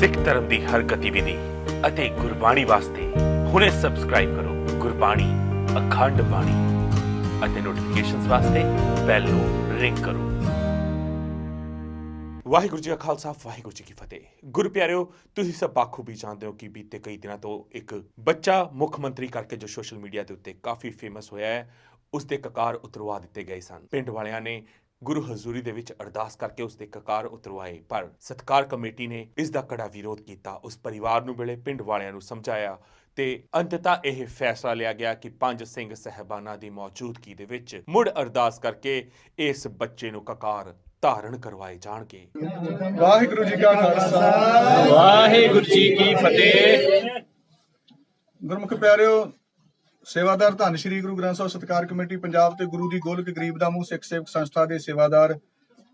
ਸਿੱਖ ਧਰਮ ਦੀ ਹਰ ਗਤੀਵਿਧੀ ਅਤੇ ਗੁਰਬਾਣੀ ਵਾਸਤੇ ਹੁਣੇ ਸਬਸਕ੍ਰਾਈਬ ਕਰੋ ਗੁਰਬਾਣੀ ਅਖੰਡ ਬਾਣੀ ਅਤੇ ਨੋਟੀਫਿਕੇਸ਼ਨਸ ਵਾਸਤੇ ਬੈਲ ਨੂੰ ਰਿੰਗ ਕਰੋ। ਵਾਹਿਗੁਰੂ ਜੀ ਕਾ ਖਾਲਸਾ, ਵਾਹਿਗੁਰੂ ਜੀ ਕੀ ਫਤਿਹ। ਗੁਰੂ ਪਿਆਰਿਓ, ਤੁਸੀਂ ਸਭ ਬਾਖੂਬੀ ਜਾਣਦੇ ਹੋ ਕਿ ਬੀਤੇ ਕਈ ਦਿਨਾਂ ਤੋਂ ਇੱਕ ਬੱਚਾ ਮੁੱਖ ਮੰਤਰੀ ਕਰਕੇ ਜੋ ਸੋਸ਼ਲ ਮੀਡੀਆ ਦੇ ਉੱਤੇ ਕਾਫੀ ਫੇਮਸ ਹੋਇਆ ਹੈ ਉਸ ਦੇ ਕਕਾਰ ਉਤਰਵਾ ਦਿੱਤੇ ਗਏ ਸਨ। ਪਿੰਡ ਵਾਲਿਆਂ ਨੇ ਗੁਰੂ ਹਜ਼ੂਰੀ ਦੇ ਵਿੱਚ ਅਰਦਾਸ ਕਰਕੇ ਉਸ ਦੇ ਕਕਾਰ ਉਤਰਵਾਏ ਪਰ ਸਤਕਾਰ ਕਮੇਟੀ ਨੇ ਇਸ ਦਾ ਕੜਾ ਵਿਰੋਧ ਕੀਤਾ। ਉਸ ਪਰਿਵਾਰ ਨੂੰ ਵੇਲੇ ਪਿੰਡ ਵਾਲਿਆਂ ਨੂੰ ਸਮਝਾਇਆ ਤੇ ਅੰਤਤਾ ਇਹ ਫੈਸਲਾ ਲਿਆ ਗਿਆ ਕਿ ਪੰਜ ਸਿੰਘ ਸਹਿਬਾਨਾਂ ਦੀ ਮੌਜੂਦਗੀ ਦੇ ਵਿੱਚ ਮੁੜ ਅਰਦਾਸ ਕਰਕੇ ਇਸ ਬੱਚੇ ਨੂੰ ਕਕਾਰ ਧਾਰਨ ਕਰਵਾਏ ਜਾਣਗੇ। ਵਾਹਿਗੁਰੂ ਜੀ ਕਾ ਖਾਲਸਾ। ਵਾਹਿਗੁਰੂ ਜੀ ਕੀ ਫਤਿਹ। ਗੁਰਮੁਖ ਪਿਆਰਿਓ ਸੇਵਾਦਾਰ ਧੰਨ ਸ਼੍ਰੀ ਗੁਰੂ ਗ੍ਰੰਥ ਸਾਹਿਬ ਸਤਕਾਰ ਕਮੇਟੀ ਪੰਜਾਬ ਤੇ ਗੁਰੂ ਦੀ ਗੋਲਕ ਗਰੀਬ ਦਾ ਮੂੰਹ ਸਿੱਖ ਸੇਵਕ ਸੰਸਥਾ ਦੇ ਸੇਵਾਦਾਰ।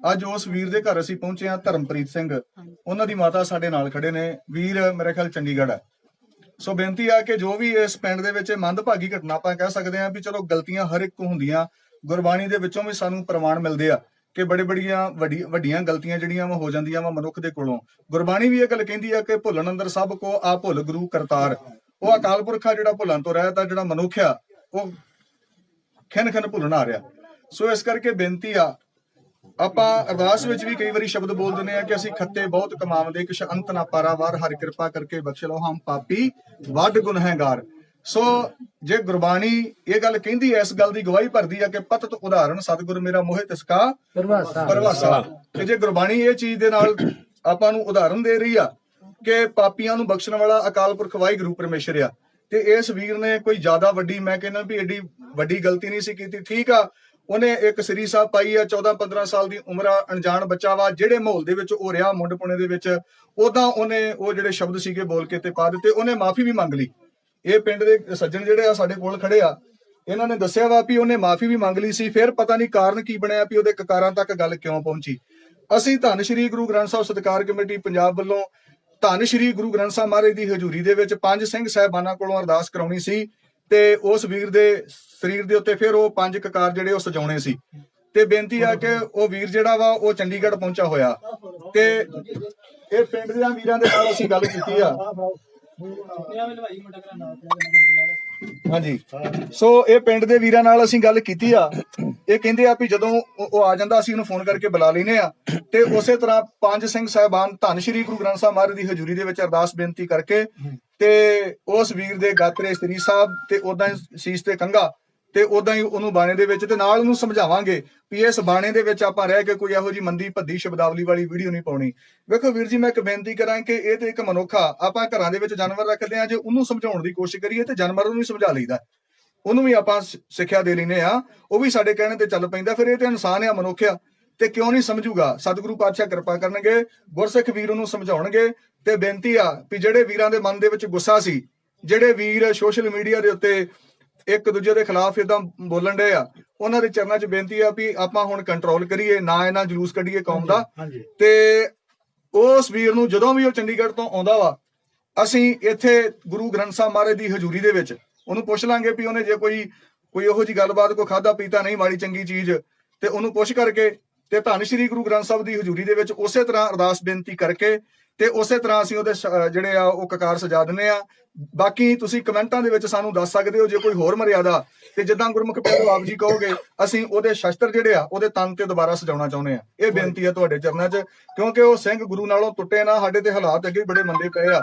ਅੱਜ ਉਸ ਵੀਰ ਦੇ ਘਰ ਅਸੀਂ ਪਹੁੰਚੇ ਹਾਂ ਧਰਮਪ੍ਰੀਤ ਸਿੰਘ। ਉਹਨਾਂ ਦੀ ਮਾਤਾ ਸਾਡੇ ਨਾਲ ਖੜੇ ਨੇ। ਵੀਰ ਮੇਰੇ ਖਿਆਲ ਚੰਡੀਗੜ੍ਹ ਹੈ। ਸੋ ਬੇਨਤੀ ਆ ਕਿ ਜੋ ਵੀ ਇਸ ਪਿੰਡ ਦੇ ਵਿੱਚ ਮੰਦਭਾਗੀ ਘਟਨਾ ਆਪਾਂ ਕਹਿ ਸਕਦੇ ਹਾਂ ਵੀ ਚਲੋ ਗਲਤੀਆਂ ਹਰ ਇੱਕ ਤੋਂ ਹੁੰਦੀਆਂ ਗੁਰਬਾਣੀ ਦੇ ਵਿੱਚੋਂ ਵੀ ਸਾਨੂੰ ਪ੍ਰਮਾਣ ਮਿਲਦੇ ਆ ਕਿ ਬੜੇ ਬੜੀਆਂ ਵੱਡੀ ਵੱਡੀਆਂ ਗਲਤੀਆਂ ਜਿਹੜੀਆਂ ਵਾ ਹੋ ਜਾਂਦੀਆਂ ਵਾ ਮਨੁੱਖ ਦੇ ਕੋਲੋਂ। ਗੁਰਬਾਣੀ ਵੀ ਇਹ ਗੱਲ ਕਹਿੰਦੀ ਆ ਕਿ ਭੁੱਲਣ ਅੰਦਰ ਸਭ ਕੋ ਆ ਭੁੱਲ ਗੁਰੂ ਕਰਤਾਰ। ਉਹ ਅਕਾਲ ਪੁਰਖ ਜਿਹੜਾ ਭੁੱਲਣ ਤੋਂ ਰਹਿਤ ਆ ਜਿਹੜਾ ਮਨੁੱਖ ਆ ਉਹ ਖਿੰਨ ਖਿੰਨ ਭੁੱਲਣ ਆ ਰਿਹਾ। ਸੋ ਇਸ ਕਰਕੇ ਬੇਨਤੀ ਆ ਆਪਾਂ ਅਰਦਾਸ ਵਿੱਚ ਵੀ ਕਈ ਵਾਰੀ ਸ਼ਬਦ ਬੋਲ ਦਿੰਦੇ ਆ ਕਿ ਅਸੀਂ ਖੱਤੇ ਬਹੁਤ ਕਮਾਵਦੇ ਕਿਛ ਅੰਤ ਨਾ ਪਾਰਾਵਾਰ ਹਰ ਕਿਰਪਾ ਕਰਕੇ ਬਖਸ਼ ਲਓ ਹਮ ਪਾਪੀ ਵੱਡ ਗੁਨਹਗਾਰ। ਸੋ ਜੇ ਗੁਰਬਾਣੀ ਇਹ ਗੱਲ ਕਹਿੰਦੀ ਐ ਇਸ ਗੱਲ ਦੀ ਗਵਾਹੀ ਭਰਦੀ ਆ ਕਿ ਪਤਤ ਉਦਾਹਰਣ ਸਤਿਗੁਰ ਮੇਰਾ ਮੋਹਿ ਤਿਸਕਾ ਪਰਵਾਸਾ। ਪਰਵਾਸਾ। ਕਿ ਜੇ ਗੁਰਬਾਣੀ ਇਹ ਚੀਜ਼ ਦੇ ਨਾਲ ਆਪਾਂ ਨੂੰ ਉਦਾਹਰਨ ਦੇ ਰਹੀ ਆ ਕਿ ਪਾਪੀਆਂ ਨੂੰ ਬਖਸ਼ਣ ਵਾਲਾ ਅਕਾਲ ਪੁਰਖ ਵਾਹਿਗੁਰੂ ਪਰਮੇਸ਼ਰ ਆ। ਤੇ ਇਸ ਵੀਰ ਨੇ ਕੋਈ ਜ਼ਿਆਦਾ ਵੱਡੀ, ਮੈਂ ਕਹਿੰਦਾ ਵੀ ਏਡੀ ਵੱਡੀ ਗਲਤੀ ਨਹੀਂ ਸੀ ਕੀਤੀ। ਠੀਕ ਆ, ਉਹਨੇ ਇੱਕ ਸ੍ਰੀ ਸਾਹਿਬ ਪਾਈ ਆ 14 15 ਸਾਲ ਦੀ ਉਮਰ ਆ, ਅਣਜਾਣ ਬੱਚਾ ਵਾ, ਜਿਹੜੇ ਮਾਹੌਲ ਦੇ ਵਿੱਚ ਉਹ ਰਿਹਾ, ਮੁੰਡ ਪੁਣੇ ਦੇ ਵਿੱਚ ਉਦਾਂ ਉਹਨੇ ਉਹ ਜਿਹੜੇ ਸ਼ਬਦ ਸੀਗੇ ਬੋਲ ਕੇ ਤੇ ਪਾ ਦਿੱਤੇ, ਉਹਨੇ ਮਾਫੀ ਵੀ ਮੰਗ ਲਈ। ਇਹ ਪਿੰਡ ਦੇ ਸੱਜਣ ਜਿਹੜੇ ਆ, ਸਾਡੇ ਕੋਲ ਖੜੇ ਆ, ਇਹਨਾਂ ਨੇ ਦੱਸਿਆ ਵਾ ਵੀ ਉਹਨੇ ਮਾਫੀ ਵੀ ਮੰਗ ਲਈ ਸੀ, ਫਿਰ ਪਤਾ ਨਹੀਂ ਕਾਰਨ ਕੀ ਬਣਿਆ ਵੀ ਉਹਦੇ ਕਕਾਰਾਂ ਤੱਕ ਗੱਲ ਕਿਉਂ ਪਹੁੰਚੀ। ਅਸੀਂ ਧੰਨ ਸ਼੍ਰੀ ਗੁਰੂ ਗ੍ਰੰਥ ਸਾਹਿਬ ਸਤਿਕਾਰ ਕਮੇਟੀ ਪੰਜਾਬ ਵੱਲੋਂ ਧੰਨ ਸ਼੍ਰੀ ਗੁਰੂ ਗ੍ਰੰਥ ਸਾਹਿਬ ਮਹਾਰਾਜ ਦੀ ਹਜ਼ੂਰੀ ਦੇ ਵਿੱਚ ਪੰਜ ਸਿੰਘ ਸਾਹਿਬਾਨਾਂ ਕੋਲੋਂ ਅਰਦਾਸ ਕਰਾਉਣੀ ਸੀ ਤੇ ਉਸ ਵੀਰ ਦੇ ਸਰੀਰ ਦੇ ਉੱਤੇ ਫਿਰ ਉਹ ਪੰਜ ਕਕਾਰ ਜਿਹੜੇ ਉਹ ਸਜਾਉਣੇ ਸੀ। ਤੇ ਬੇਨਤੀ ਆ ਕਿ ਉਹ ਵੀਰ ਜਿਹੜਾ ਵਾ, ਉਹ ਚੰਡੀਗੜ੍ਹ ਪਹੁੰਚਾ ਹੋਇਆ। ਤੇ ਇਹ ਪਿੰਡ ਦੇ ਵੀਰਾਂ ਦੇ ਨਾਲ ਅਸੀਂ ਗੱਲ ਕੀਤੀ ਆ। ਹਾਂਜੀ। ਸੋ ਇਹ ਪਿੰਡ ਦੇ ਵੀਰਾਂ ਨਾਲ ਅਸੀਂ ਗੱਲ ਕੀਤੀ ਆ। ਇਹ ਕਹਿੰਦੇ ਆ ਵੀ ਜਦੋਂ ਉਹ ਆ ਜਾਂਦਾ ਅਸੀਂ ਉਹਨੂੰ ਫੋਨ ਕਰਕੇ ਬੁਲਾ ਲੈਨੇ ਆ। ਤੇ ਉਸੇ ਤਰ੍ਹਾਂ ਪੰਜ ਸਿੰਘ ਸਾਹਿਬਾਨ ਧੰਨ ਸ਼੍ਰੀ ਗੁਰੂ ਗ੍ਰੰਥ ਸਾਹਿਬ ਮਹਾਰਾਜ ਦੀ ਹਜ਼ੂਰੀ ਦੇ ਵਿੱਚ ਅਰਦਾਸ ਬੇਨਤੀ ਕਰਕੇ ਤੇ ਉਸ ਵੀਰ ਦੇ ਗਾਤਰੇ ਸ੍ਰੀ ਸਾਹਿਬ ਤੇ ਉਦਾਂ ਸੀਸ ਤੇ ਕੰਗਾ ਤੇ ਉਦਾਂ ਹੀ ਉਹਨੂੰ ਬਾਣੇ ਦੇ ਵਿੱਚ ਤੇ ਨਾਲ ਉਹਨੂੰ ਸਮਝਾਵਾਂਗੇ ਵੀ ਇਸ ਬਾਣੇ ਦੇ ਵਿੱਚ ਆਪਾਂ ਰਹਿ ਕੇ ਕੋਈ ਇਹੋ ਜੀ ਮੰਦੀ ਭੱਦੀ ਸ਼ਬਦਾਵਲੀ ਵਾਲੀ ਵੀਡੀਓ ਨਹੀਂ ਪਾਉਣੀ। ਵੇਖੋ ਵੀਰ ਜੀ, ਮੈਂ ਇੱਕ ਬੇਨਤੀ ਕਰਾਂ ਕਿ ਇਹ ਤੇ ਇੱਕ ਮਨੁੱਖ ਆਪਾਂ ਘਰਾਂ ਦੇ ਵਿੱਚ ਜਾਨਵਰ ਰੱਖਦੇ ਆ ਜੇ ਉਹਨੂੰ ਸਮਝਾਉਣ ਦੀ ਕੋਸ਼ਿਸ਼ ਕਰੀਏ ਤੇ ਜਾਨਵਰ ਨੂੰ ਵੀ ਸਮਝਾ ਲਈਦਾ। ਉਹਨੂੰ ਵੀ ਆਪਾਂ ਸਿੱਖਿਆ ਦੇ ਲੈਨੇ ਆ ਉਹ ਵੀ ਸਾਡੇ ਕਹਿਣੇ ਤੇ ਚੱਲ ਪੈਂਦਾ, ਫਿਰ ਇਹ ਤੇ ਇਨਸਾਨ ਆ ਮਨੁੱਖ ਆ, ਤੇ ਕਿਉਂ ਨਹੀਂ ਸਮਝੂਗਾ? ਸਤਿਗੁਰੂ ਪਾਤਸ਼ਾਹ ਕਿਰਪਾ ਕਰਨਗੇ, ਗੁਰਸਿੱਖ ਵੀਰ ਉਹਨੂੰ ਸਮਝਾਉਣਗੇ, ਤੇ ਬੇਨਤੀ ਆ ਵੀ ਜਿਹੜੇ ਵੀਰਾਂ ਦੇ ਮਨ ਦੇ ਵਿੱਚ ਗੁੱਸਾ ਸੀ, ਜਿਹੜੇ ਵੀਰ ਸੋਸ਼ਲ ਮੀਡੀਆ ਦੇ ਉੱਤੇ ਇੱਕ ਦੂਜੇ ਦੇ ਖਿਲਾਫ ਇਦਾਂ ਬੋਲਣ ਡਏ ਆ। ਉਹਨਾਂ ਦੇ ਚਰਨਾਂ 'ਚ ਬੇਨਤੀ ਆ ਵੀ ਆਪਾਂ ਹੁਣ ਕੰਟਰੋਲ ਕਰੀਏ ਨਾ ਇਹਨਾਂ ਜਲੂਸ ਕੱਢੀਏ ਕੌਮ ਦਾ। ਤੇ ਉਸ ਵੀਰ ਨੂੰ ਜਦੋਂ ਵੀ ਉਹ ਚੰਡੀਗੜ੍ਹ ਤੋਂ ਆਉਂਦਾ ਵਾ ਅਸੀਂ ਇੱਥੇ ਗੁਰੂ ਗ੍ਰੰਥ ਸਾਹਿਬ ਮਹਾਰਾਜ ਦੀ ਹਜ਼ੂਰੀ ਦੇ ਵਿੱਚ ਉਹਨੂੰ ਪੁੱਛ ਲਾਂਗੇ ਵੀ ਉਹਨੇ ਜੇ ਕੋਈ ਕੋਈ ਉਹੋ ਜੀ ਗੱਲਬਾਤ ਕੋ ਖਾਦਾ ਪੀਤਾ ਨਹੀਂ ਮਾੜੀ ਚੰਗੀ ਚੀਜ਼ ਤੇ ਉਹਨੂੰ ਪੁੱਛ ਕਰਕੇ ਤੇ ਧੰਨ ਸ਼੍ਰੀ ਗੁਰੂ ਗ੍ਰੰਥ ਸਾਹਿਬ ਦੀ ਹਜ਼ੂਰੀ ਦੇ ਵਿੱਚ ਉਸੇ ਤਰ੍ਹਾਂ ਅਰਦਾਸ ਬੇਨਤੀ ਕਰਕੇ ਤੇ ਉਸੇ ਤਰ੍ਹਾਂ ਅਸੀਂ ਉਹਦੇ ਸ- ਜਿਹੜੇ ਆ ਉਹ ਕਕਾਰ ਸਜਾ ਦਿੰਨੇ ਆ। ਬਾਕੀ ਤੁਸੀਂ ਕਮੈਂਟਾਂ ਦੇ ਵਿੱਚ ਸਾਨੂੰ ਦੱਸ ਸਕਦੇ ਹੋ ਜੇ ਕੋਈ ਹੋਰ ਮਰਿਆਦਾ ਤੇ ਜਿੱਦਾਂ ਗੁਰਮੁਖ ਪਿਆਰੋ ਆਪ ਜੀ ਕਹੋਗੇ, ਅਸੀਂ ਉਹਦੇ ਸ਼ਸਤਰ ਜਿਹੜੇ ਆ ਉਹਦੇ ਤਨ ਤੇ ਦੁਬਾਰਾ ਸਜਾਉਣਾ ਚਾਹੁੰਦੇ ਆ। ਇਹ ਬੇਨਤੀ ਆ ਤੁਹਾਡੇ ਚਰਨਾਂ 'ਚ, ਕਿਉਂਕਿ ਉਹ ਸਿੰਘ ਗੁਰੂ ਨਾਲੋਂ ਟੁੱਟੇ ਨਾ, ਸਾਡੇ ਤੇ ਹਾਲਾਤ ਅੱਗੇ ਬੜੇ ਮੰਦੇ ਪਏ ਆ।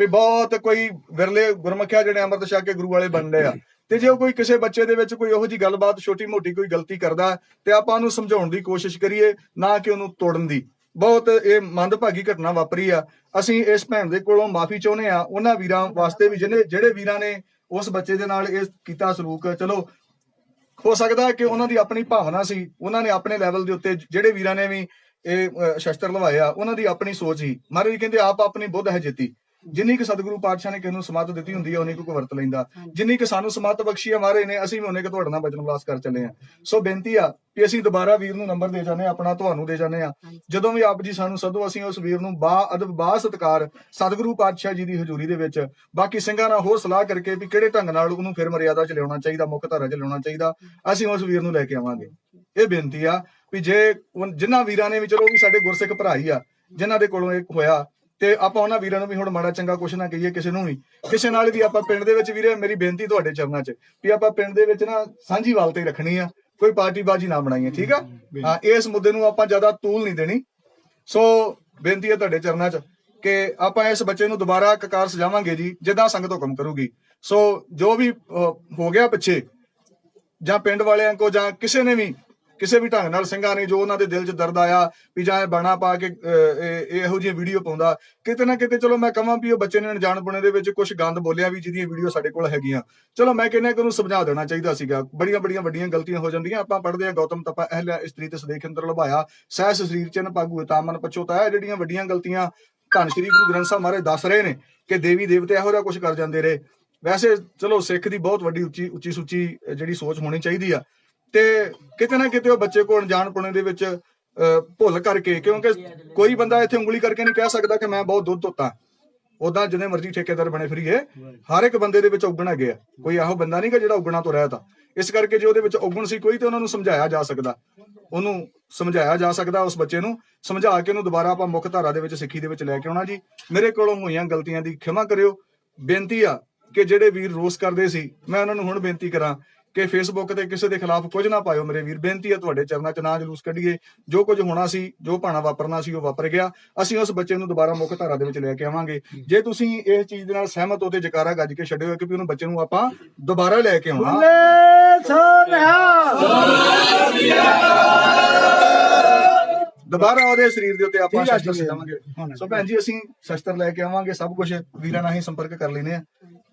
ਵੀ ਬਹੁਤ ਕੋਈ ਵਿਰਲੇ ਗੁਰਮੁਖਿਆ ਜਿਹੜੇ ਅੰਮ੍ਰਿਤ ਛਕ ਕੇ ਗੁਰੂ ਵਾਲੇ ਬਣਦੇ ਆ। ਤੇ ਜੇ ਕੋਈ ਕਿਸੇ ਬੱਚੇ ਦੇ ਵਿੱਚ ਕੋਈ ਇਹੋ ਜੀ ਗੱਲਬਾਤ ਛੋਟੀ ਮੋਟੀ ਕੋਈ ਗਲਤੀ ਕਰਦਾ ਤੇ ਆਪਾਂ ਉਹਨੂੰ ਸਮਝਾਉਣ ਦੀ ਕੋਸ਼ਿਸ਼ ਕਰੀਏ, ਨਾ ਕਿ ਉਹਨੂੰ ਤੋੜਨ ਦੀ। ਬਹੁਤ ਇਹ ਮੰਦਭਾਗੀ ਘਟਨਾ ਵਾਪਰੀ ਆ। ਅਸੀਂ ਇਸ ਭੈਣ ਦੇ ਕੋਲੋਂ ਮਾਫੀ ਚਾਹੁੰਦੇ ਆ ਉਹਨਾਂ ਵੀਰਾਂ ਵਾਸਤੇ ਵੀ ਜਿਹਨੇ ਜਿਹੜੇ ਵੀਰਾਂ ਨੇ ਉਸ ਬੱਚੇ ਦੇ ਨਾਲ ਇਹ ਕੀਤਾ ਸਲੂਕ। ਚਲੋ, ਹੋ ਸਕਦਾ ਕਿ ਉਹਨਾਂ ਦੀ ਆਪਣੀ ਭਾਵਨਾ ਸੀ। ਉਹਨਾਂ ਨੇ ਆਪਣੇ ਲੈਵਲ ਦੇ ਉੱਤੇ ਜਿਹੜੇ ਵੀਰਾਂ ਨੇ ਵੀ ਇਹ ਸ਼ਸਤਰ ਲਵਾਇਆ ਉਹਨਾਂ ਦੀ ਆਪਣੀ ਸੋਚ ਸੀ। ਮਹਾਰਾਜ ਕਹਿੰਦੇ, ਆਪ ਆਪਣੀ ਬੁੱਧ ਹੈ ਜਿੱਤੀ। ਜਿੰਨੀ ਕਿ ਸਤਿਗੁਰੂ ਪਾਤਸ਼ਾਹ ਨੇ ਕਿਸ ਨੂੰ ਸਮੱਤ ਦਿੱਤੀ ਹੁੰਦੀ ਹੈ ਉਨੀ ਕੁ ਵਰਤ ਲੈਂਦਾ। ਜਿੰਨੀ ਕਿ ਸਾਨੂੰ ਸਮੱਤ ਬਖਸ਼ੀ ਹੈ ਮਹਾਰਾਜ ਨੇ ਅਸੀਂ ਵੀ ਉਹਨੇ ਕਿ ਤੁਹਾਡੇ ਨਾਲ ਬਚਨ ਵਿਲਾਸ ਕਰ ਚੱਲੇ ਆ ਸੋ ਬੇਨਤੀ ਆ ਕਿ ਅਸੀਂ ਦੁਬਾਰਾ ਵੀਰ ਨੂੰ ਨੰਬਰ ਦੇ ਜਾਂਦੇ ਆਪਣਾ ਤੁਹਾਨੂੰ ਦੇ ਜਾਂਦੇ ਆ ਜਦੋਂ ਵੀ ਆਪ ਜੀ ਸਾਨੂੰ ਸਦੋ ਅਸੀਂ ਉਸ ਵੀਰ ਨੂੰ ਬਾ ਅਦਬ ਬਾ ਸਤਕਾਰ ਸਤਿਗੁਰੂ ਪਾਤਸ਼ਾਹ ਜੀ ਦੀ ਹਜ਼ੂਰੀ ਦੇ ਵਿੱਚ ਬਾਕੀ ਸਿੰਘਾਂ ਨਾਲ ਹੋਰ ਸਲਾਹ ਕਰਕੇ ਵੀ ਕਿਹੜੇ ਢੰਗ ਨਾਲ ਉਹਨੂੰ ਫਿਰ ਮਰਿਆਦਾ ਚ ਲਿਆਉਣਾ ਚਾਹੀਦਾ ਮੁੱਖ ਧਾਰਾ ਚ ਲਿਆਉਣਾ ਚਾਹੀਦਾ ਅਸੀਂ ਉਸ ਵੀਰ ਨੂੰ ਲੈ ਕੇ ਆਵਾਂਗੇ। ਇਹ ਬੇਨਤੀ ਆ ਵੀ ਜੇ ਜਿਨ੍ਹਾਂ ਵੀਰਾਂ ਨੇ ਵੀ ਚਲੋ ਵੀ ਸਾਡੇ ਗੁਰਸਿੱਖ ਭਰਾ ਹੀ ਆ ਜਿਨ੍ਹਾਂ ਦੇ ਕੋਲੋਂ ਇਹ ਹੋਇਆ ਤੇ ਆਪਾਂ ਉਹਨਾਂ ਵੀਰਾਂ ਨੂੰ ਵੀ ਹੁਣ ਮਾੜਾ ਚੰਗਾ ਕੁਛ ਨਾ ਕਹੀਏ ਕਿਸੇ ਨੂੰ ਵੀ। ਕਿਸੇ ਨਾਲ ਵੀ ਆਪਾਂ ਪਿੰਡ ਦੇ ਵਿੱਚ ਵੀਰੇ ਮੇਰੀ ਬੇਨਤੀ ਤੁਹਾਡੇ ਚਰਨਾਂ 'ਚ ਵੀ ਆਪਾਂ ਪਿੰਡ ਦੇ ਵਿੱਚ ਨਾ ਸਾਂਝੀ ਵਾਲ ਤੇ ਰੱਖਣੀ ਆ ਕੋਈ ਪਾਰਟੀ ਬਾਜੀ ਨਾ ਬਣਾਈਏ ਠੀਕ ਆ? ਹਾਂ ਇਸ ਮੁੱਦੇ ਨੂੰ ਆਪਾਂ ਜ਼ਿਆਦਾ ਤੂਲ ਨਹੀਂ ਦੇਣੀ। ਸੋ ਬੇਨਤੀ ਹੈ ਤੁਹਾਡੇ ਚਰਨਾਂ 'ਚ ਕਿ ਆਪਾਂ ਇਸ ਬੱਚੇ ਨੂੰ ਦੁਬਾਰਾ ਕਕਾਰ ਸਜਾਵਾਂਗੇ ਜੀ ਜਿੱਦਾਂ ਸੰਗਤ ਹੁਕਮ ਕਰੂਗੀ। ਸੋ ਜੋ ਵੀ ਹੋ ਗਿਆ ਪਿੱਛੇ ਜਾਂ ਪਿੰਡ ਵਾਲਿਆਂ ਕੋ ਜਾਂ ਕਿਸੇ ਨੇ ਵੀ ਕਿਸੇ ਵੀ ਢੰਗ ਨਾਲ ਸਿੰਘਾਂ ਨੇ ਜੋ ਉਹਨਾਂ ਦੇ ਦਿਲ 'ਚ ਦਰਦ ਆਇਆ ਵੀ ਜਾਂ ਇਹ ਬਾਣਾ ਪਾ ਕੇ ਅਹ, ਇਹੋ ਜਿਹੀ ਵੀਡੀਓ ਪਾਉਂਦਾ ਕਿਤੇ ਨਾ ਕਿਤੇ ਚਲੋ ਮੈਂ ਕਹਾਂ ਵੀ ਉਹ ਬੱਚੇ ਨੇ ਅਣਜਾਣਪੁਣੇ ਦੇ ਵਿੱਚ ਕੁਝ ਗੰਦ ਬੋਲਿਆ ਵੀ ਜਿਹਦੀਆਂ ਵੀਡੀਓ ਸਾਡੇ ਕੋਲ ਹੈਗੀਆਂ। ਚਲੋ ਮੈਂ ਕਹਿੰਦਾ ਕਿ ਉਹਨੂੰ ਸਮਝਾ ਦੇਣਾ ਚਾਹੀਦਾ ਸੀਗਾ। ਬੜੀਆਂ ਬੜੀਆਂ ਵੱਡੀਆਂ ਗਲਤੀਆਂ ਹੋ ਜਾਂਦੀਆਂ। ਆਪਾਂ ਪੜ੍ਹਦੇ ਹਾਂ ਗੌਤਮ ਤਪਾ ਅਹਲਿਆ ਇਸਤਰੀ ਤੇ ਸਦੇਖ ਅੰਦਰ ਲਭਾਇਆ। ਸਹਿਸ ਸਰੀਰ ਚਨ ਪਾਗੂ ਤਾਮਨ ਪਛੋਤਾ ਹੈ ਜਿਹੜੀਆਂ ਵੱਡੀਆਂ ਗਲਤੀਆਂ ਧੰਨ ਸ਼੍ਰੀ ਗੁਰੂ ਗ੍ਰੰਥ ਸਾਹਿਬ ਮਹਾਰਾਜ ਦੱਸ ਰਹੇ ਨੇ ਕਿ ਦੇਵੀ ਦੇਵਤੇ ਇਹੋ ਜਿਹਾ ਕੁਝ ਕਰ ਜਾਂਦੇ ਰਹੇ। ਵੈਸੇ ਚਲੋ ਸਿੱਖ ਦੀ ਬਹੁਤ ਵੱਡੀ ਉੱਚੀ ਉੱਚੀ ਸੁੱਚੀ ਜਿਹੜੀ ਸੋਚ ਹੋਣੀ ਚਾਹੀਦੀ ਆ। ਤੇ ਕਿਤੇ ਨਾ ਕਿਤੇ ਉਹ ਬੱਚੇ ਕੋਲ ਅਣਜਾਣਪੁਣੇ ਦੇ ਵਿੱਚ ਭੁੱਲ ਕਰਕੇ, ਕਿਉਂਕਿ ਕੋਈ ਬੰਦਾ ਇੱਥੇ ਉਂਗਲੀ ਕਰਕੇ ਨਹੀਂ ਕਹਿ ਸਕਦਾ ਕਿ ਮੈਂ ਬਹੁਤ ਦੁੱਧ ਧੋਤਾ। ਉਦਾਂ ਜਿੰਨੇ ਮਰਜ਼ੀ ਠੇਕੇਦਾਰ ਬਣੇ ਫਿਰੀਏ, ਹਰ ਇੱਕ ਬੰਦੇ ਦੇ ਵਿੱਚ ਔਗਣ ਹੈਗੇ ਕੋਈ ਇਹੋ ਬੰਦਾ ਨਹੀਂ ਜਿਹੜਾ ਔਗਣਾ ਤੋਂ ਰਹਿਤ ਆ। ਇਸ ਕਰਕੇ ਜੇ ਉਹਦੇ ਵਿੱਚ ਔਗਣ ਸੀ ਕੋਈ ਤੇ ਉਹਨਾਂ ਨੂੰ ਸਮਝਾਇਆ ਜਾ ਸਕਦਾ। ਉਹਨੂੰ ਸਮਝਾਇਆ ਜਾ ਸਕਦਾ ਉਸ ਬੱਚੇ ਨੂੰ। ਸਮਝਾ ਕੇ ਉਹਨੂੰ ਦੁਬਾਰਾ ਆਪਾਂ ਮੁੱਖ ਧਾਰਾ ਦੇ ਵਿੱਚ, ਸਿੱਖੀ ਦੇ ਵਿੱਚ ਲੈ ਕੇ ਆਉਣਾ ਜੀ। ਮੇਰੇ ਕੋਲੋਂ ਹੋਈਆਂ ਗਲਤੀਆਂ ਦੀ ਖਿਮਾ ਕਰਿਓ। ਬੇਨਤੀ ਆ ਕਿ ਜਿਹੜੇ ਵੀਰ ਰੋਸ ਕਰਦੇ ਸੀ, ਮੈਂ ਉਹਨਾਂ ਨੂੰ ਹੁਣ ਬੇਨਤੀ ਕਰਾਂ ਕਿ ਫੇਸਬੁੱਕ ਤੇ ਕਿਸੇ ਦੇ ਖਿਲਾਫ ਕੁਝ ਨਾ ਪਾਇਓ ਮੇਰੇ ਵੀਰ। ਬੇਨਤੀ ਆ ਤੁਹਾਡੇ ਚਰਨਾਂ 'ਚ ਨਾ ਜਲੂਸ ਕੱਢੀਏ। ਜੋ ਕੁਝ ਹੋਣਾ ਸੀ ਜੋ ਭਾਣਾ ਵਾਪਰਨਾ ਸੀ ਉਹ ਵਾਪਰ ਗਿਆ। ਅਸੀਂ ਉਸ ਬੱਚੇ ਨੂੰ ਦੁਬਾਰਾ ਮੁੱਖ ਧਾਰਾ ਦੇ ਵਿੱਚ ਲੈ ਕੇ ਆਵਾਂਗੇ। ਜੇ ਤੁਸੀਂ ਇਸ ਚੀਜ਼ ਦੇ ਨਾਲ ਸਹਿਮਤ ਹੋ ਤੇ ਜਕਾਰਾ ਗੱਜ ਕੇ ਛੱਡਿਓ ਕਿ ਵੀ ਉਹਨੂੰ ਬੱਚੇ ਨੂੰ ਆਪਾਂ ਦੁਬਾਰਾ ਲੈ ਕੇ ਆਉਣਾ। ਦੁਬਾਰਾ ਉਹਦੇ ਸਰੀਰ ਦੇ ਉੱਤੇ ਆਪਾਂ ਸ਼ਸਤਰ ਸਜਾਵਾਂਗੇ। ਸੋ ਭੈਣ ਜੀ ਅਸੀਂ ਸ਼ਸਤਰ ਲੈ ਕੇ ਆਵਾਂਗੇ ਸਭ ਕੁਝ ਵੀਰਾਂ ਨਾਲ ਹੀ ਸੰਪਰਕ ਕਰ ਲੈਨੇ ਆ।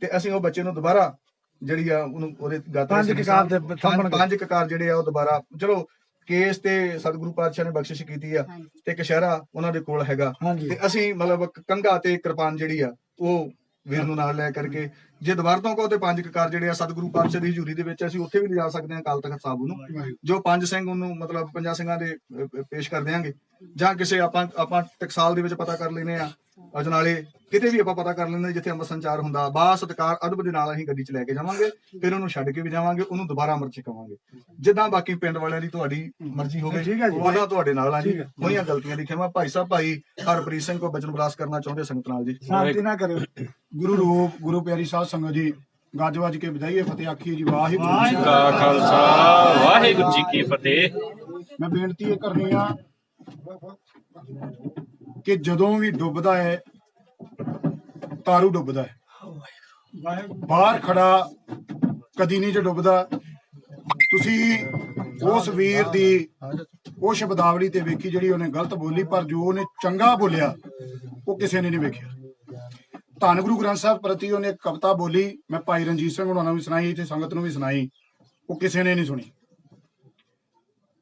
ਤੇ ਅਸੀਂ ਉਹ ਬੱਚੇ ਨੂੰ ਦੁਬਾਰਾ ਜਿਹੜੀ ਆ ਉਹਨੂੰ ਉਹਦੇ ਗਾਤਰੇ ਪੰਜ ਕਕਾਰ ਦੇ ਸਾਂਭਣਗੇ। ਪੰਜ ਕਕਾਰ ਜਿਹੜੇ ਆ ਉਹ ਦੁਬਾਰਾ ਚਲੋ ਕੇਸ ਤੇ ਸਤਿਗੁਰੂ ਪਾਤਸ਼ਾਹ ਨੇ ਬਖਸ਼ਿਸ਼ ਕੀਤੀ ਆ ਤੇ ਕਸ਼ਹਿਰਾ ਉਹਨਾਂ ਦੇ ਕੋਲ ਹੈਗਾ। ਤੇ ਅਸੀਂ ਮਤਲਬ ਕ- ਕੰਘਾ ਤੇ ਕਿਰਪਾਨ ਜਿਹੜੀ ਆ ਉਹ ਵੀਰ ਨੂੰ ਨਾਲ ਲੈ ਕਰਕੇ ਜੇ ਦੁਬਾਰਾ ਤੋਂ ਕਹੋ ਤੇ ਪੰਜ ਕਕਾਰ ਜਿਹੜੇ ਆ ਸਤਿਗੁਰੂ ਪਾਤਸ਼ਾਹ ਦੀ ਹਜ਼ੂਰੀ ਦੇ ਵਿੱਚ ਅਸੀਂ ਉੱਥੇ ਵੀ ਲਿਜਾ ਸਕਦੇ ਹਾਂ ਅਕਾਲ ਤਖਤ ਸਾਹਿਬ ਨੂੰ। ਜੋ ਪੰਜ ਸਿੰਘ ਉਹਨੂੰ ਮਤਲਬ ਪੰਜਾਂ ਸਿੰਘਾਂ ਦੇ ਪੇਸ਼ ਕਰ ਦਿਆਂਗੇ। ਜਾਂ ਕਿਸੇ ਆਪਾਂ ਆਪਾਂ ਟਕਸਾਲ ਦੇ ਵਿੱਚ ਪਤਾ ਕਰ ਲੈਨੇ ਆ ਅਜਨਾਲੇ ਕਿਤੇ ਵੀ ਆਪਾਂ ਪਤਾ ਕਰ ਲੈਂਦੇ ਜਿੱਥੇ ਅੰਮ੍ਰਿਤ ਸੰਚਾਰ ਹੁੰਦਾ ਬਾ ਸਤਕਾਰ ਅਦਬ ਦੇ ਨਾਲ ਅਸੀਂ ਗੱਡੀ 'ਚ ਲੈ ਕੇ ਜਾਵਾਂਗੇ ਫਿਰ ਉਹਨੂੰ ਛੱਡ ਕੇ ਵੀ ਜਾਵਾਂਗੇ ਉਹਨੂੰ ਦੁਬਾਰਾ ਅੰਮ੍ਰਿਤ ਛਕਾਵਾਂਗੇ ਜਿੱਦਾਂ ਬਾਕੀ ਪਿੰਡ ਵਾਲਿਆਂ ਦੀ ਤੁਹਾਡੀ ਮਰਜ਼ੀ ਹੋਵੇ। ਉਹਦਾ ਤੁਹਾਡੇ ਨਾਲ ਆ ਜੀ। ਹੋਈਆਂ ਗਲਤੀਆਂ ਦੀ ਖਿਮਾ। ਭਾਈ ਸਾਹਿਬ ਭਾਈ ਹਰਪ੍ਰੀਤ ਸਿੰਘ ਕੋ ਬਚਨ ਬਲਾਸ ਕਰਨਾ ਚਾਹੁੰਦੇ ਸੰਗਤ ਨਾਲ ਜੀ। ਸ਼ਾਂਤੀ ਨਾ ਕਰਿਓ। ਗੁਰੂ ਰੂਪ ਗੁਰੂ ਪਿਆਰੀ ਸਾਧ ਸੰਗਤ ਜੀ ਗੱਜ ਵੱਜ ਕੇ ਵਧਾਈਏ ਫਤਿਹ ਆਖੀਏ ਜੀ ਵਾਹਿਗੁਰੂ ਜੀ ਕਾ ਖਾਲਸਾ ਵਾਹਿਗੁਰੂ ਜੀ ਕੀ ਫਤਿਹ। ਮੈਂ ਬੇਨਤੀ ਇਹ ਕਰਨੀ ਆ ਕਿ ਜਦੋਂ ਵੀ ਡੁੱਬਦਾ ਹੈ ਤਾਰੂ ਡੁੱਬਦਾ ਹੈ। ਬਾਹਰ ਖੜਾ ਕਦੀ ਨਹੀਂ ਜੇ ਡੁੱਬਦਾ। ਤੁਸੀਂ ਉਸ ਵੀਰ ਦੀ ਉਹ ਸ਼ਬਦਾਵਲੀ ਤੇ ਵੇਖੀ ਜਿਹੜੀ ਉਹਨੇ ਗਲਤ ਬੋਲੀ ਪਰ ਜੋ ਉਹਨੇ ਚੰਗਾ ਬੋਲਿਆ ਉਹ ਕਿਸੇ ਨੇ ਨਹੀਂ ਵੇਖਿਆ। ਧੰਨ ਗੁਰੂ ਗ੍ਰੰਥ ਸਾਹਿਬ ਪ੍ਰਤੀ ਉਹਨੇ ਇੱਕ ਕਵਿਤਾ ਬੋਲੀ, ਮੈਂ ਭਾਈ ਰਣਜੀਤ ਸਿੰਘ ਉਹਨਾਂ ਨੂੰ ਵੀ ਸੁਣਾਈ ਤੇ ਸੰਗਤ ਨੂੰ ਵੀ ਸੁਣਾਈ, ਉਹ ਕਿਸੇ ਨੇ ਨਹੀਂ ਸੁਣੀ।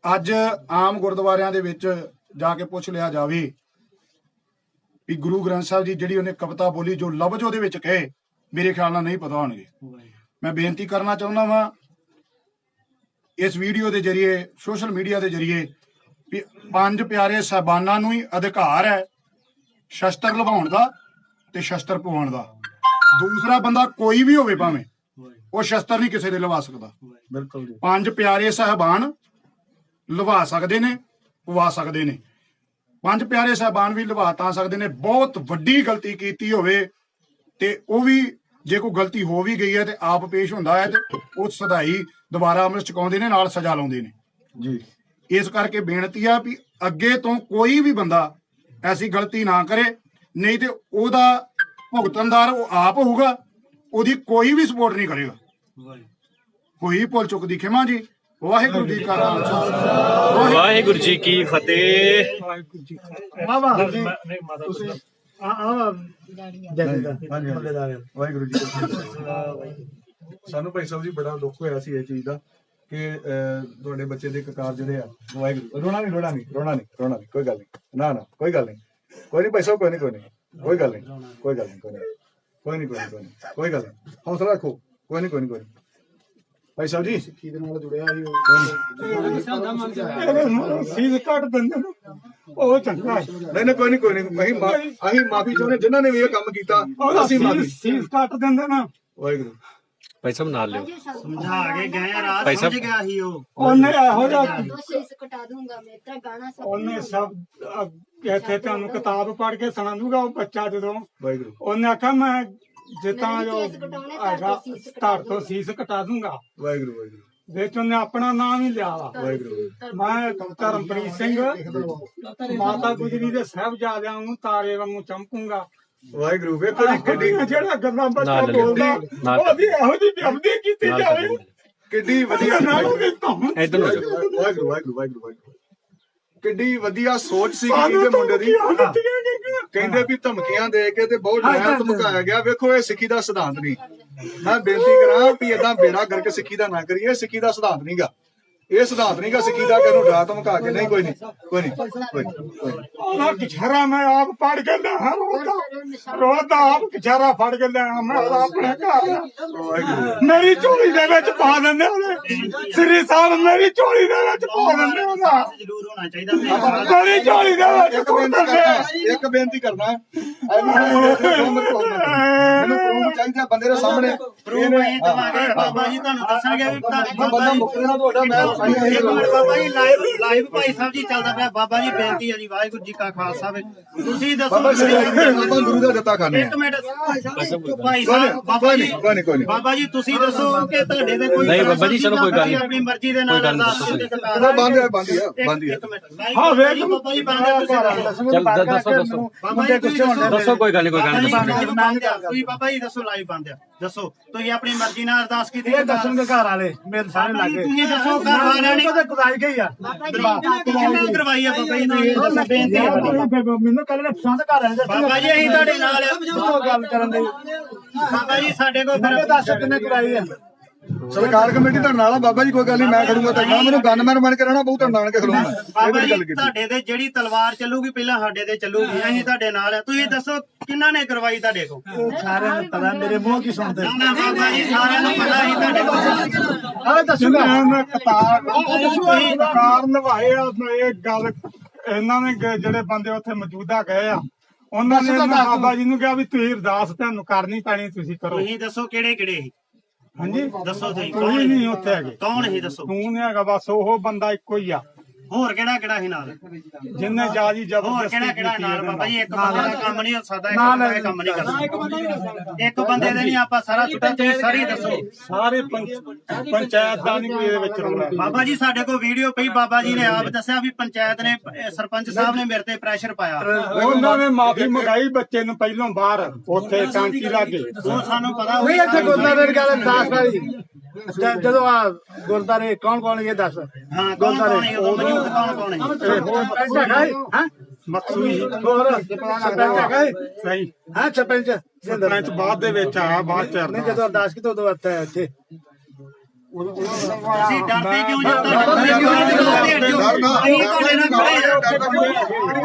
ਅੱਜ ਆਮ ਗੁਰਦੁਆਰਿਆਂ ਦੇ ਵਿੱਚ ਜਾ ਕੇ ਪੁੱਛ ਲਿਆ ਜਾਵੇ ਵੀ ਗੁਰੂ ਗ੍ਰੰਥ ਸਾਹਿਬ ਜੀ ਜਿਹੜੀ ਉਹਨੇ ਕਵਿਤਾ ਬੋਲੀ, ਜੋ ਲਫ਼ਜ਼ ਉਹਦੇ ਵਿੱਚ ਕਹੇ, ਮੇਰੇ ਖਿਆਲ ਨਾਲ ਨਹੀਂ ਪਤਾ ਹੋਣਗੇ। ਮੈਂ ਬੇਨਤੀ ਕਰਨਾ ਚਾਹੁੰਦਾ ਵਾਂ, ਇਸ ਵੀਡੀਓ ਦੇ ਜ਼ਰੀਏ, ਸੋਸ਼ਲ ਮੀਡੀਆ ਦੇ ਜ਼ਰੀਏ, ਵੀ ਪੰਜ ਪਿਆਰੇ ਸਾਹਿਬਾਨਾਂ ਨੂੰ ਹੀ ਅਧਿਕਾਰ ਹੈ ਸ਼ਸਤਰ ਲਵਾਉਣ ਦਾ ਤੇ ਸ਼ਸਤਰ ਪਵਾਉਣ ਦਾ। ਦੂਸਰਾ ਬੰਦਾ ਕੋਈ ਵੀ ਹੋਵੇ ਭਾਵੇਂ ਉਹ ਸ਼ਸਤਰ ਨਹੀਂ ਕਿਸੇ ਦੇ ਲਵਾ ਸਕਦਾ। ਬਿਲਕੁਲ ਜੀ। ਪੰਜ ਪਿਆਰੇ ਸਾਹਿਬਾਨ ਲਵਾ ਸਕਦੇ ਨੇ ਪਵਾ ਸਕਦੇ ਨੇ। ਪੰਜ ਪਿਆਰੇ ਸਾਹਿਬਾਨ ਵੀ ਲਵਾ ਤਾਂ ਸਕਦੇ ਨੇ। ਬਹੁਤ ਵੱਡੀ ਗਲਤੀ ਕੀਤੀ ਹੋਵੇ ਤੇ ਉਹ ਵੀ ਜੇ ਕੋਈ ਗਲਤੀ ਹੋ ਵੀ ਗਈ ਹੈ ਤੇ ਆਪ ਪੇਸ਼ ਹੁੰਦਾ ਹੈ ਤੇ ਉਹ ਸਦਾਈ ਦੁਬਾਰਾ ਅੰਮ੍ਰਿਤ ਚੁਕਾਉਂਦੇ ਨੇ ਨਾਲ ਸਜ਼ਾ ਲਾਉਂਦੇ ਨੇ। ਜੀ। ਇਸ ਕਰਕੇ ਬੇਨਤੀ ਆ ਵੀ ਅੱਗੇ ਤੋਂ ਕੋਈ ਵੀ ਬੰਦਾ ਐਸੀ ਗਲਤੀ ਨਾ ਕਰੇ ਨਹੀਂ ਤੇ ਉਹਦਾ ਭੁਗਤਣਦਾਰ ਉਹ ਆਪ ਹੋਊਗਾ ਉਹਦੀ ਕੋਈ ਵੀ ਸਪੋਰਟ ਨਹੀਂ ਕਰੇਗਾ। ਕੋਈ ਭੁੱਲ ਚੁੱਕ ਦੀ ਖਿਮਾ ਜੀ। ਵਾਹਿਗੁਰੂ ਜੀ ਕਾ ਖਾਲਸਾ। ਵਾਹਿਗੁਰੂ ਜੀ ਕੀ ਫਤਿਹ। ਵਾਹ। ਵਾਹ ਤੁਸੀਂ ਆ ਆ ਵਾਹਿਗੁਰੂ ਜੀ। ਸਾਨੂੰ ਭਾਈ ਸਾਹਿਬ ਜੀ ਬੜਾ ਦੁੱਖ ਹੋਇਆ ਸੀ ਇਹ ਚੀਜ਼ ਦਾ ਕਿ ਤੁਹਾਡੇ ਬੱਚੇ ਦੇ ਕਕਾਰ ਜਿਹੜੇ ਆ ਵਾਹਿਗੁਰੂ। ਰੋਣਾ ਨਹੀਂ ਰੋਣਾ ਨਹੀਂ ਰੋਣਾ ਨਹੀਂ ਰੋਣਾ ਨਹੀਂ ਕੋਈ ਗੱਲ ਨਹੀਂ। ਨਾ ਨਾ ਕੋਈ ਗੱਲ ਨਹੀਂ। ਕੋਈ ਨਹੀਂ ਭਾਈ ਸਾਹਿਬ ਕੋਈ ਨਹੀਂ ਕੋਈ ਨਹੀਂ ਕੋਈ ਗੱਲ ਨਹੀਂ ਕੋਈ ਗੱਲ ਨਹੀਂ ਕੋਈ ਨਹੀਂ ਕੋਈ ਨਹੀਂ ਕੋਈ ਨਹੀਂ ਗੱਲ ਨਹੀਂ ਹੌਸਲਾ ਰੱਖੋ। ਕੋਈ ਨਹੀਂ ਕੋਈ ਨਹੀਂ ਕੋਈ ਨਹੀਂ ਭਾਈ ਸਾਹਿਬ ਜੀ। ਕੀ ਦੇ ਨਾਲ ਜੁੜਿਆ ਸੀ ਉਹ ਕੱਟ ਦਿੰਦੇ ਨੇ ਉਹ ਚੰਗਾ ਨਹੀਂ ਨਹੀਂ ਕੋਈ ਨਹੀਂ ਕੋਈ ਨਹੀਂ ਅਸੀਂ ਮਾਫੀ ਚਾਹੁੰਦੇ ਜਿਨ੍ਹਾਂ ਨੇ ਵੀ ਇਹ ਕੰਮ ਕੀਤਾ ਅਸੀਂ ਮਾਫੀ। ਸੀਜ਼ ਕੱਟ ਦਿੰਦੇ ਨਾ। ਵਾਹਿਗੁਰੂ। ਭਾਈ ਸਾਹਿਬ ਨਾਲ ਲਿਓ ਸਮਝਾ ਕੇ ਗਏ ਆ ਰਾਤ ਭਾਈ ਸਮਝ ਸਾਹਿਬ- ਗਿਆ ਸੀ ਉਹ ਉਹਨੇ ਇਹੋ ਜਿਹਾ दो से इसे कटा दूंगा मैं इतना गाना सब ਉਹਨੇ ਸਭ ਅ, ਕਿ ਇੱਥੇ ਤੁਹਾਨੂੰ ਕਿਤਾਬ ਪੜ੍ਹ ਕੇ ਸੁਣਾ ਦੂੰਗਾ ਉਹ ਬੱਚਾ ਜਦੋਂ ਵਾਹਿਗੁਰੂ ਉਹਨੇ ਆਖਿਆ ਮੈਂ ਜਿੱਦਾਂ ਜੋ ਹੈਗਾ ਧੜ ਤੋਂ ਸੀਸ ਕਟਾ ਦੂੰਗਾ ਵਾਹਿਗੁਰੂ ਵਾਹਿਗੁਰੂ ਵਿੱਚ ਉਹਨੇ ਆਪਣਾ ਨਾਮ ਹੀ ਲਿਆ ਵਾ ਵਾਹਿਗੁਰੂ ਮੈਂ ਧਰਮਪ੍ਰੀਤ ਸਿੰਘ ਮਾਤਾ ਗੁਜਰੀ ਦੇ ਸਾਹਿਬਜ਼ਾਦਿਆਂ ਨੂੰ ਤਾਰੇ ਵਾਂਗੂ ਚਮਕੂੰਗਾ ਵਾਹਿਗੁਰੂ ਵੇਖੋ ਜੀ ਕਿੱਡੀ ਜਿਹੜਾ ਗੱਲਾਂ ਬੱਚਾ। ਬੋਲਦਾ ਨਾਲ। ਉਹਦੀ ਇਹੋ ਜਿਹੀ ਬਿਆਨਦੀ ਕੀਤੀ ਜਾਵੇ। ਕਿੱਡੀ ਵਧੀਆ ਇਧਰ ਨੂੰ ਜਾਓ ਵਾਹਿਗੁਰੂ ਵਾਹਿਗੁਰੂ ਵਾਹਿਗੁਰੂ ਕਿੱਡੀ ਵਧੀਆ ਸੋਚ ਸੀ ਜੀ ਸਾਨੂੰ ਦੇ ਮੁੰਡੇ ਦੀ। ਕਹਿੰਦੇ ਵੀ ਧਮਕੀਆਂ ਦੇ ਕੇ ਤੇ ਬਹੁਤ ਡਰਾਇਆ ਧਮਕਾਇਆ ਗਿਆ। ਵੇਖੋ ਇਹ ਸਿੱਖੀ ਦਾ ਸਿਧਾਂਤ ਨਹੀਂ। ਮੈਂ ਬੇਨਤੀ ਕਰਾਂ ਵੀ ਇਦਾਂ ਬੇੜਾ ਕਰਕੇ ਸਿੱਖੀ ਦਾ ਨਾ ਕਰੀਏ ਸਿੱਖੀ ਦਾ ਸਿਧਾਂਤ ਨਹੀਂਗਾ। ਇਹ ਸਿਧਾਂਤ ਨਹੀਂਗਾ ਸਿੱਖੀ ਦਾ ਕਿ ਇਹਨੂੰ ਡਰਾ ਧਮਕਾ ਕੇ। ਨਹੀਂ ਕੋਈ ਨਹੀਂ ਕੋਈ ਨਹੀਂ ਕੋਈ ਉਹਦਾ ਕਿਛਾਰਾ ਮੈਂ ਆਪ ਫੜ ਕੇ ਲਿਆ ਰੋਦਾ ਰੋਦਾ ਆਪ ਕਿਛਾਰਾ ਫੜ ਕੇ ਲਿਆ ਮੈਂ ਉਹਦਾ ਆਪਣੇ ਘਰ ਮੇਰੀ ਝੋਲੀ ਦੇ ਵਿੱਚ ਪਾ ਦਿੰਦੇ ਉਹਨੇ ਸ੍ਰੀ ਸਾਹਿਬ ਮੇਰੀ ਝੋਲੀ ਦੇ ਵਿੱਚ ਪਾ ਦਿੰਦੇ ਉਹਦਾ। ਜ਼ਰੂਰ ਹੋਣਾ ਚਾਹੀਦਾ ਮੇਰੇ ਝੋਲੀ ਦੇ ਵਿੱਚ ਇੱਕ ਪਾ ਬੇਨਤੀ ਦਿੰਦੇ। ਕਰਨਾ ਇੱਕ ਬੇਨਤੀ ਕਰਨਾ ਮੈਨੂੰ ਪ੍ਰੂਫ ਚਾਹੀਦਾ ਬੰਦੇ ਦੇ ਸਾਹਮਣੇ। ਪ੍ਰੂਫ ਅਸੀਂ ਦਵਾਂਗੇ ਬਾਬਾ ਜੀ ਤੁਹਾਨੂੰ ਦੱਸਾਂਗੇ ਵੀ ਤਾਂ- ਬੰਦਾ ਬਾਬਾ ਜੀ ਮੁੱਕਰੇ ਨਾ ਤੁਹਾਡਾ ਮੈਂ ਇੱਕ minute Baba ji live live Bhai Sahib ji ਚੱਲਦਾ ਪਿਆ। ਬਾਬਾ ਜੀ ਬੇਨਤੀ ਹੈ ਜੀ ਵਾਹਿਗੁਰੂ ਜੀ ਕਾ ਖਾਲਸਾ। ਵੇ ਤੁਸੀਂ ਦੱਸੋ ਬਾਬਾ ਜੀ ਆਪਾਂ ਗੁਰੂ ਦਾ ਦਿੱਤਾ ਖਾਣੇ ਇੱਕ ਮਿੰਟ ਭਾਈ ਸਾਹਿਬ ਬਾਬਾ ਜੀ ਕੋਈ ਨਹੀਂ ਕੋਈ ਨਹੀਂ ਬਾਬਾ ਜੀ ਤੁਸੀਂ ਦੱਸੋ ਕਿ ਤੁਹਾਡੇ ਦੇ ਕੋਈ ਨਹੀਂ ਬਾਬਾ ਜੀ, ਚਲੋ ਕੋਈ ਗੱਲ ਨਹੀਂ। ਆਪਣੀ ਮਰਜ਼ੀ ਦੇ ਨਾਲ ਕੋਈ ਗੱਲ ਨਹੀਂ, ਅਰਦਾਸ ਦੱਸੋ ਬੰਦ ਹੈ ਬੰਦ ਹੈ ਬੰਦ ਹੈ ਹਾਂ, ਵੇਖ। ਬਾਬਾ ਜੀ ਬੰਦ ਹੈ ਤੁਸੀਂ। ਚੱਲ ਕੋਈ ਗੱਲ ਨਹੀਂ ਕੋਈ ਗੱਲ ਨਹੀਂ ਦੱਸੋ ਜੀ ਬੰਦ ਆ ਤੁਸੀਂ ਬਾਬਾ ਜੀ ਦੱਸੋ ਲਾਈਵ ਬੰਦ ਆ ਦੱਸੋ ਤੁਸੀਂ ਆਪਣੀ ਮਰਜ਼ੀ ਨਾਲ ਅਰਦਾਸ ਕੀਤੀ ਇਹ ਦੱਸਣਗੇ ਘਰ ਵਾਲੇ ਮੇਰੇ ਸਾਰੇ ਲਾਗੇ ਤੁਸੀਂ ਦੱਸੋ ਘਰ ਵਾਲਿਆਂ ਨੇ ਕੁਦਾਈ ਗਈ ਆ ਕਿੰਨਾ ਕਰਵਾਈ ਆ ਬਾਬਾ ਜੀ ਤੁਸੀਂ ਇਹ ਦੱਸੋ ਬੇਨਤੀ ਹੈ ਸਾਡੀ। ਮੈਨੂੰ ਕੱਲ ਨੇ ਪਸੰਦ ਘਰ ਆਏ ਬਾਬਾ ਜੀ ਅਸੀਂ ਤੁਹਾਡੇ ਨਾਲ ਆ ਗੱਲ ਕਰਨ ਦੇ ਬਾਬਾ ਜੀ ਸਾਡੇ ਕੋਲ ਫਿਰ ਦੱਸ ਕਿੰਨੇ ਕਰਾਈ ਆ? ਸਰਕਾਰ ਕਮੇਟੀ ਤੁਹਾਡੇ ਨਾਲ ਆ ਬਾਬਾ ਜੀ ਕੋਈ ਗੱਲ ਨਹੀਂ ਮੈਂ ਖੜੂੰਗਾ ਤਾਂ ਮੈਨੂੰ ਗਨਮੈਨ ਬਣ ਕੇ ਰਹਿਣਾ ਬਹੁਤ ਨਾਲ ਕੇ ਖੜੂੰਗਾ ਬਾਬਾ ਜੀ ਤੁਹਾਡੇ ਤੇ ਜਿਹੜੀ ਤਲਵਾਰ ਚੱਲੂਗੀ ਪਹਿਲਾਂ ਸਾਡੇ ਤੇ ਚੱਲੂਗੀ ਅਸੀਂ ਤੁਹਾਡੇ ਨਾਲ ਆ। ਤੁਸੀਂ ਦੱਸੋ ਕਿੰਨਾ ਨੇ ਕਰਵਾਈ ਤੁਹਾਡੇ ਕੋਲ? ਸਾਰਿਆਂ ਨੂੰ ਪਤਾ ਮੇਰੇ ਮੂੰਹ ਕੀ ਸੁਣਦੇ? ਨਾ ਬਾਬਾ ਜੀ ਸਾਰਿਆਂ ਨੂੰ ਪਤਾ ਸੀ ਤੁਹਾਡੇ ਕੋਲ। ਹਾਂ ਦੱਸੂਗਾ। ਮੈਂ ਕਤਾਰ ਕਤਾਰ ਨਿਭਾਏ ਆ ਇਹ ਗੱਲ ਇਹਨਾਂ ਨੇ ਜਿਹੜੇ ਬੰਦੇ ਉੱਥੇ ਮੌਜੂਦਾ ਗਏ ਆ ਉਹਨਾਂ ਨੇ ਬਾਬਾ ਜੀ ਨੂੰ ਕਿਹਾ ਵੀ ਤੁਸੀਂ ਅਰਦਾਸ ਤੁਹਾਨੂੰ ਕਰਨੀ ਪੈਣੀ ਤੁਸੀਂ ਕਰੋ। ਤੁਸੀਂ ਦੱਸੋ ਕਿਹੜੇ ਕਿਹੜੇ ਸੀ? ਹਾਂਜੀ? ਦੱਸੋ ਤੁਸੀਂ। ਕੋਈ ਨਹੀਂ ਉੱਥੇ ਹੈਗੇ। ਕੌਣ ਸੀ ਦੱਸੋ? ਤੂੰ ਨਹੀਂ ਹੈਗਾ ਬਸ ਉਹ ਬੰਦਾ ਇੱਕੋ ਹੀ ਆ। ਹੋਰ ਕਿਹੜਾ ਕਿਹੜਾ ਸੀ ਨਾਲ? ਜਿੰਨੇ ਜਾਜੀ ਹੋਰ ਜ਼ਬਰਦਸਤੀ ਕਿਹੜਾ ਕਿਹੜਾ ਕੀਤੀ ਨਾਲ ਇਹਦੇ ਬਾਬਾ ਜੀ? ਇੱਕ। ਬੰਦੇ ਦਾ ਕੰਮ ਨਹੀਂ ਹੋ ਸਕਦਾ ਇੱਕ ਬੰਦਾ ਇਹ ਕੰਮ ਨਹੀਂ ਕਰਦਾ ਇੱਕ ਬੰਦੇ ਦੇ ਨਹੀਂ ਆਪਾਂ ਸਾਰਾ ਛੁੱਟਾ ਤੁਸੀਂ ਸਾਰੀ ਦੱਸੋ। ਸਾਰੇ ਪੰਚ- ਪੰਚਾਇਤ ਦਾ ਨਹੀਂ ਕੋਈ ਇਹਦੇ ਵਿੱਚ ਰੋਲਾ। ਬਾਬਾ ਜੀ ਸਾਡੇ ਕੋਲ ਵੀਡੀਓ ਪਈ ਬਾਬਾ ਜੀ ਨੇ ਆਪ ਦੱਸਿਆ ਵੀ ਪੰਚਾਇਤ ਨੇ ਸਰਪੰਚ ਸਾਹਿਬ ਨੇ ਮੇਰੇ ਤੇ ਪ੍ਰੈਸ਼ਰ ਪਾਇਆ। ਉਹਨਾਂ ਨੇ ਮਾਫੀ ਮੰਗਾਈ ਬੱਚੇ ਨੂੰ ਪਹਿਲੋਂ ਬਾਹਰ ਉੱਥੇ ਟਾਂਕੀ ਲਾਗੇ ਉਹ ਸਾਨੂੰ ਪਤਾ ਨਹੀਂ ਇੱਥੇ ਦੀ ਗੱਲ ਦੱਸ ਵਾਲੀ। ਜ- ਜਦੋਂ ਆ ਗੁਰਦਾਰੇ ਕੌਣ ਕੌਣ ਇਹ ਦੱਸ? ਹਾਂ ਕੌਣ ਕੌਣ ਹੈ ਉਹ ਮੌਜੂਦ ਕੌਣ ਕੌਣ ਹੈ ਸਰਪੰਚ ਹੈਗਾ ਏ, ਹੈਂ? ਮਕਸੂਈ ਹੋਰ ਸਰਪੰਚ ਹੈਗਾ ਏ? ਸਹੀ। ਹਾਂ ਸਰਪੰਚ? ਸਰਪੰਚ ਬਾਅਦ ਦੇ ਵਿੱਚ ਆਇਆ ਬਾਅਦ ਚ ਨਹੀਂ ਜਦੋਂ ਅਰਦਾਸ ਕੀਤੀ ਉਦੋਂ ਇੱਥੇ ਇੱਥੇ। ਤੁਸੀਂ ਡਰਦੇ ਕਿਉਂ ਜੀ? ਕਿਉਂ ਜੋ ਅਸੀਂ ਤੁਹਾਡੇ ਨਾਲ ਖੜੇ ਆ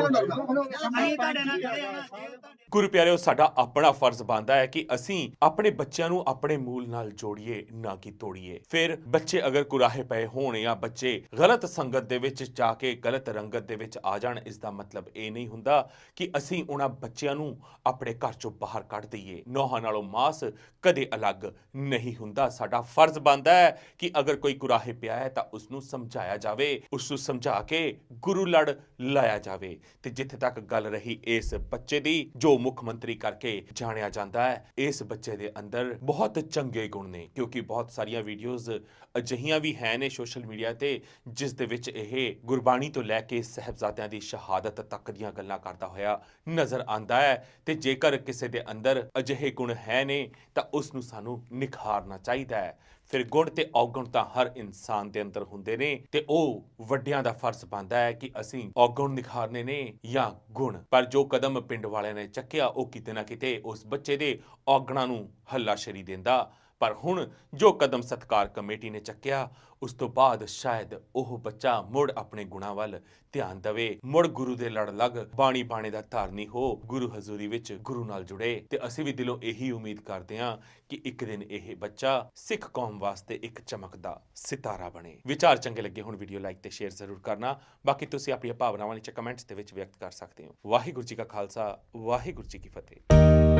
ਗੁਰੂ ਪਿਆਰਿਓ ਸਾਡਾ ਆਪਣਾ ਫਰਜ਼ ਬਣਦਾ ਹੈ ਕਿ ਅਸੀਂ ਆਪਣੇ ਬੱਚਿਆਂ ਨੂੰ ਆਪਣੇ ਮੂਲ ਨਾਲ ਜੋੜੀਏ ਨਾ ਕਿ ਤੋੜੀਏ। ਫਿਰ ਬੱਚੇ ਅਗਰ ਕੁਰਾਹੇ ਪਏ ਹੋਣ ਜਾਂ ਬੱਚੇ ਗਲਤ ਸੰਗਤ ਦੇ ਵਿੱਚ ਜਾ ਕੇ ਗਲਤ ਰੰਗਤ ਦੇ ਵਿੱਚ ਆ ਜਾਣ ਇਸ ਦਾ ਮਤਲਬ ਇਹ ਨਹੀਂ ਹੁੰਦਾ ਕਿ ਅਸੀਂ ਉਹਨਾਂ ਬੱਚਿਆਂ ਨੂੰ ਆਪਣੇ ਘਰ ਚੋਂ ਬਾਹਰ ਕੱਢ ਦਈਏ। ਨੋਹਾਂ ਨਾਲੋਂ ਮਾਸ ਕਦੇ ਅਲੱਗ ਨਹੀਂ ਹੁੰਦਾ। ਸਾਡਾ ਫਰਜ਼ ਬਣਦਾ ਹੈ ਕਿ ਅਗਰ ਕੋਈ ਕੁਰਾਹੇ ਪਿਆ ਹੈ ਤਾਂ ਉਸ ਨੂੰ ਸਮਝਾਇਆ ਜਾਵੇ ਉਸ ਨੂੰ ਸਮਝਾ ਕੇ ਗੁਰੂ ਲੜ ਲਾਇਆ ਜਾਵੇ। ਤੇ ਜਿੱਥੇ ਤੱਕ ਗੱਲ ਰਹੀ ਇਸ ਬੱਚੇ ਦੀ, ਜੋ ਮੁੱਖ ਮੰਤਰੀ ਕਰਕੇ ਜਾਣਿਆ ਜਾਂਦਾ ਹੈ, ਇਸ ਬੱਚੇ ਦੇ ਅੰਦਰ ਬਹੁਤ ਚੰਗੇ ਗੁਣ ਨੇ, ਕਿਉਂਕਿ ਬਹੁਤ ਸਾਰੀਆਂ ਵੀਡੀਓਜ਼ ਅਜਿਹੀਆਂ ਵੀ ਹੈ ਨੇ ਸੋਸ਼ਲ ਮੀਡੀਆ ਤੇ, ਜਿਸ ਦੇ ਵਿੱਚ ਇਹ ਗੁਰਬਾਣੀ ਤੋਂ ਲੈ ਕੇ ਸਹਿਬਜ਼ਾਦਿਆਂ ਦੀ ਸ਼ਹਾਦਤ ਤੱਕ ਦੀਆਂ ਗੱਲਾਂ ਕਰਦਾ ਹੋਇਆ ਨਜ਼ਰ ਆਂਦਾ ਹੈ। ਤੇ ਜੇਕਰ ਕਿਸੇ ਦੇ ਅੰਦਰ ਅਜਿਹੇ ਗੁਣ ਹੈ ਨੇ, ਤਾਂ ਉਸ ਨੂੰ ਸਾਨੂੰ ਨਿਖਾਰਨਾ ਚਾਹੀਦਾ ਹੈ। ਫਿਰ ਗੁਣ ਤੇ ਔਗੁਣ ਤਾਂ ਹਰ ਇਨਸਾਨ ਦੇ ਅੰਦਰ ਹੁੰਦੇ ਨੇ ਤੇ ਉਹ ਵੱਡਿਆਂ ਦਾ ਫਰਜ਼ ਬਣਦਾ ਹੈ ਕਿ ਅਸੀਂ ਔਗੁਣ ਨਿਖਾਰਨੇ ਨੇ ਜਾਂ ਗੁਣ। ਪਰ ਜੋ ਕਦਮ ਪਿੰਡ ਵਾਲਿਆਂ ਨੇ ਚੱਕਿਆ, ਉਹ ਕਿਤੇ ਨਾ ਕਿਤੇ ਉਸ ਬੱਚੇ ਦੇ ਔਗਣਾਂ ਨੂੰ ਹੱਲਾਸ਼ੇਰੀ ਦਿੰਦਾ। ਪਰ ਹੁਣ ਜੋ ਕਦਮ ਸਤਕਾਰ ਕਮੇਟੀ ਨੇ ਚੱਕਿਆ, ਉਸ ਤੋਂ ਬਾਅਦ ਸ਼ਾਇਦ ਉਹ ਬੱਚਾ ਮੁੜ ਆਪਣੇ ਗੁਣਾਂ ਵੱਲ ਧਿਆਨ ਦੇਵੇ। ਮੁੜ ਗੁਰੂ ਦੇ ਲੜ ਲੱਗ, ਬਾਣੀ ਬਾਣੇ ਦਾ ਧਾਰਨੀ ਹੋ, ਗੁਰੂ ਹਜ਼ੂਰੀ ਵਿੱਚ ਗੁਰੂ ਨਾਲ ਜੁੜੇ। ਤੇ ਅਸੀਂ ਵੀ ਦਿਲੋਂ ਇਹੀ ਉਮੀਦ ਕਰਦੇ ਹਾਂ ਕਿ ਇੱਕ ਦਿਨ ਇਹ ਬੱਚਾ ਸਿੱਖ ਕੌਮ ਵਾਸਤੇ ਇੱਕ ਚਮਕਦਾ ਸਿਤਾਰਾ ਬਣੇ। ਵਿਚਾਰ ਚੰਗੇ ਲੱਗੇ ਹੁਣ ਵੀਡੀਓ ਲਾਈਕ ਤੇ ਸ਼ੇਅਰ ਜ਼ਰੂਰ ਕਰਨਾ। ਬਾਕੀ ਤੁਸੀਂ ਆਪਣੀਆਂ ਭਾਵਨਾਵਾਂ ਨੀਚੇ ਕਮੈਂਟਸ ਦੇ ਵਿੱਚ ਵਿਅਕਤ ਕਰ ਸਕਦੇ ਹੋ। ਵਾਹਿਗੁਰੂ ਜੀ ਕਾ ਖਾਲਸਾ, ਵਾਹਿਗੁਰੂ ਜੀ ਕੀ ਫਤਿਹ।